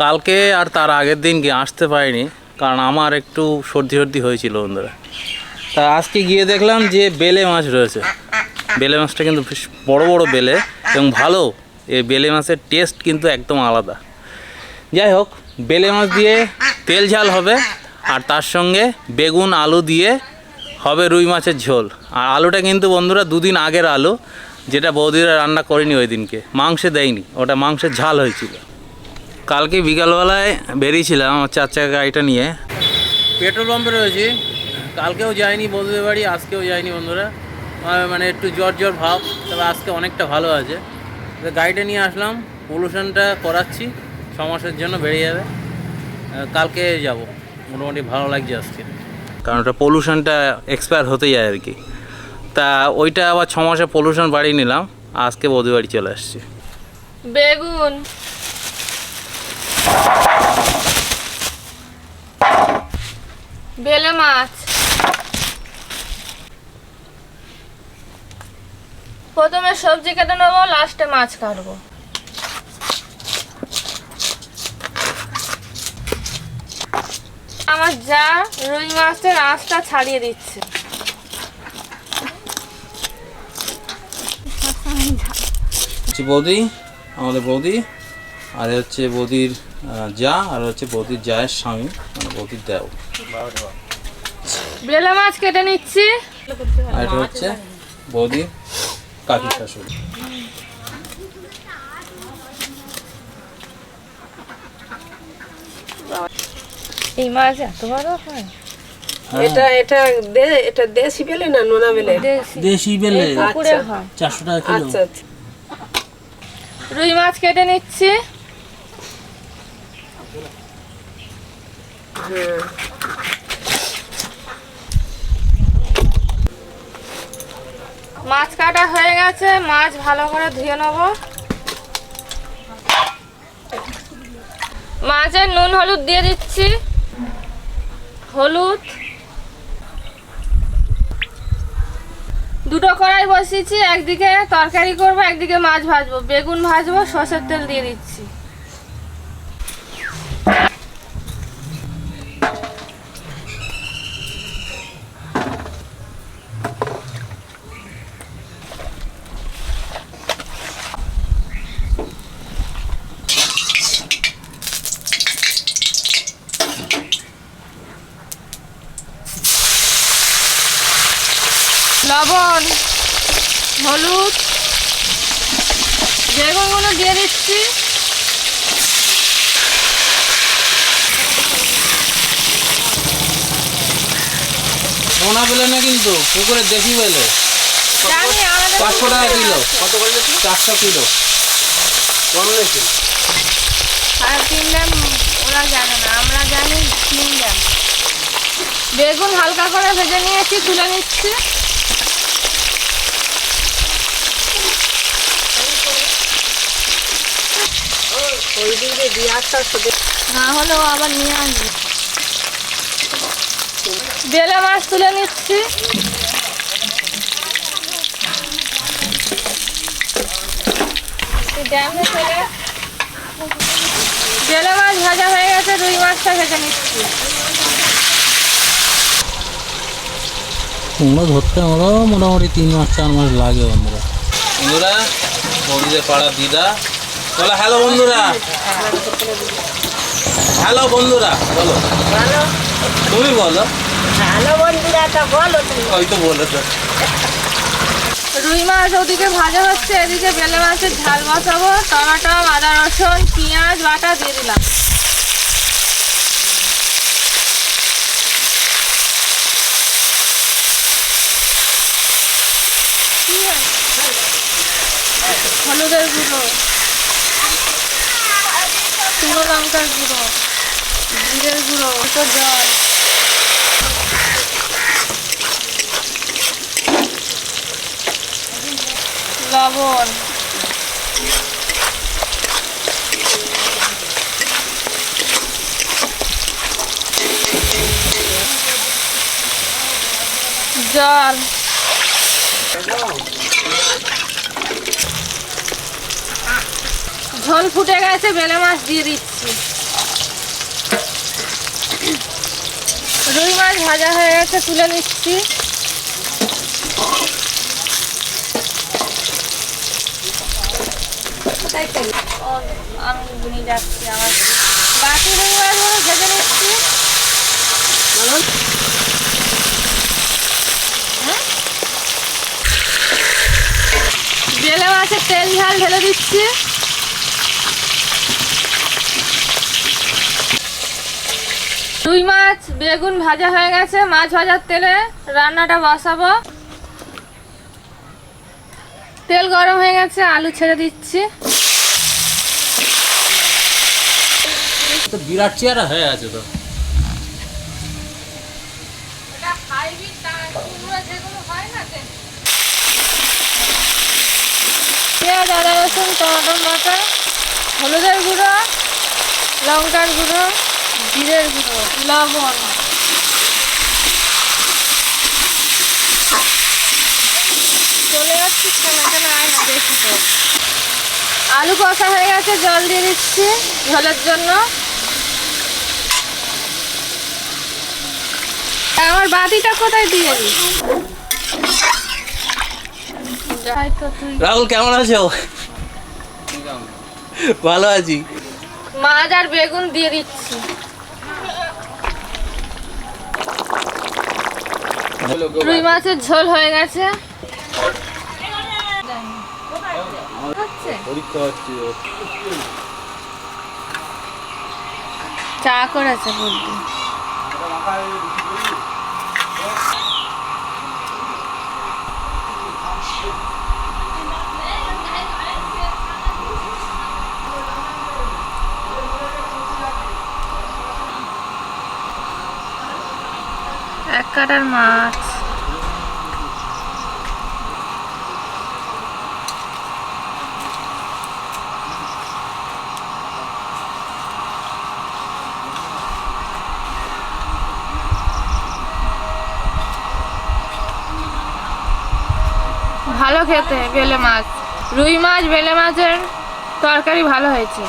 কালকে আর তার আগের দিন গিয়ে আসতে পারিনি, কারণ আমার একটু সর্দি সর্দি হয়েছিল বন্ধুরা। তা আজকে গিয়ে দেখলাম যে বেলে মাছ রয়েছে। বেলে মাছটা কিন্তু বেশ বড় বড় বেলে এবং ভালো। এই বেলে মাছের টেস্ট কিন্তু একদম আলাদা। যাই হোক, বেলে মাছ দিয়ে তেল ঝাল হবে, আর তার সঙ্গে বেগুন, আলু দিয়ে হবে রুই মাছের ঝোল। আর আলুটা কিন্তু বন্ধুরা দুদিন আগের আলু, যেটা বৌদিরা রান্না করেনি ওই দিনকে। মাংসে দেয়নি, ওটা মাংসের ঝাল হয়েছিল। কালকে বিকালবেলায় বেরিয়েছিলাম আমার চার চাকা গাড়িটা নিয়ে। পেট্রোল পাম্পে রয়েছি। কালকেও যাইনি বন্ধুদের বাড়ি আজকেও যাইনি বন্ধুরা। মানে একটু জ্বর জ্বর ভাব তবে আজকে অনেকটা ভালো আছে। তো গাড়িটা নিয়ে আসলাম পলিউশনটা করাচ্ছি ছ মাসের জন্য বেরিয়ে যাবে। কালকে যাব। মোটামুটি ভালো লাগছে আজকে। কারণ ওটা পলিউশনটা এক্সপায়ার হতে যায় আর কি। তা ওইটা আবার ছ মাসে পলিউশন বাড়িয়ে নিলাম আজকে বৌদি বাড়ি চলে আসছি। বেগুন। বেলে মাছ। প্রথমে সবজি কেটে নেব, লাস্টে মাছ কাটবো। আমার যা রুই মাছের আঁশটা ছাড়িয়ে দিচ্ছে। বৌদি, আমাদের বৌদি। আর হচ্ছে বৌদির যা আর হচ্ছে বৌদির জায়ের স্বামী মানে বৌদির দেও। বেলে মাছ কেটে নিচ্ছি। আর এটা হচ্ছে বৌদির কাকি শাশুড়ি। এই মাছ এত বড় হয়। এটা এটা দে- এটা দেশি বেলে না নোনা বেলে? দেশি। বেলে। হয়। টাকা কিলো। আচ্ছা আচ্ছা। রুই মাছ কেটে নিচ্ছি। মাছ কাটা হয়ে গেছে, মাছ ভালো করে ধুয়ে নেব। মাছের নুন হলুদ দিয়ে দিচ্ছি। হলুদ। দুটো কড়াই বসিয়েছি, একদিকে তরকারি করব, একদিকে মাছ ভাজবো। বেগুন ভাজবো, সর্ষের তেল দিয়ে দিচ্ছি। লবণ হলুদ বেগুনগুলো দিয়ে দিচ্ছি। সোনা বেলে না কিন্তু পুকুরের দেশি বেলে পাঁচশো টাকা কিলো। কত করে চারশো কিলো। কম নাকি আর তিন দাম ওরা জানে না আমরা জানি তিন দাম বেগুন হালকা করে ভেজে নিয়েছি তুলে নিচ্ছি। ওই দিকে দিয়ে আসতে আসতে না হলেও আবার নিয়ে আসবে বেলে মাছ তুলে নিচ্ছি। ড্যামে মাছ ভাজা হয়ে গেছে রুই মাছটা ভেজে নিচ্ছি কুমড়ো ধরতে আমরা মোটামুটি তিন মাস, চার মাস লাগে বন্ধুরা। বন্ধুরা বন্ধুদের পাড়া দিদা। বলো হ্যালো বন্ধুরা। হ্যালো বন্ধুরা। বলো। তুমি বলো। ভালো বন্ধুরা তা বলো তুমি। ওই তো বলে তো। রুই মাছ ওদিকে ভাজা হচ্ছে এদিকে বেলে মাছের ঝাল বসাবো। টমেটো আদা রসুন পেঁয়াজ বাটা দিয়ে দিলাম। হলুদের গুঁড়ো। শুকনো লঙ্কার গুঁড়ো জিরের গুঁড়ো অল্প জল লবণ জল ঝোল ফুটে গেছে বেলে মাছ দিয়ে দিচ্ছি। রুই মাছ ভাজা হয়ে গেছে তুলে দিচ্ছি আমি গুনি যাচ্ছি আমার। বাকি রুই মাছগুলো ভেজে নিচ্ছি। বলুন বেলে মাছের তেল ঝাল ঢেলে দিচ্ছি। রুই মাছ বেগুন ভাজা হয়ে গেছে। মাছ ভাজার তেলে রান্নাটা বসাবো। তেল গরম হয়ে গেছে আলু ছেড়ে দিচ্ছি। তো বিরাট চেয়ারা হয়ে আছে তো। পেঁয়াজ আদা রসুন টমেটো বাটা হলুদের গুঁড়ো লঙ্কার গুঁড়ো। জিরের গুঁড়ো লবণ চলে যাচ্ছি কেনা কেনা আয় না বেশি তো আলু কষা হয়ে গেছে জল দিয়ে দিচ্ছি ঝোলের জন্য আমার বাতিটা কোথায় দিয়ে দিই রাহুল কেমন আছো? ভালো আছি। মাছ আর বেগুন দিয়ে দিচ্ছি। রুই মাছের ঝোল হয়ে গেছে। চা করেছে বুদ্ধি এক কাটার মাছ। ভালো খেতে বেলে মাছ। রুই মাছ বেলে মাছের তরকারি ভালো হয়েছে।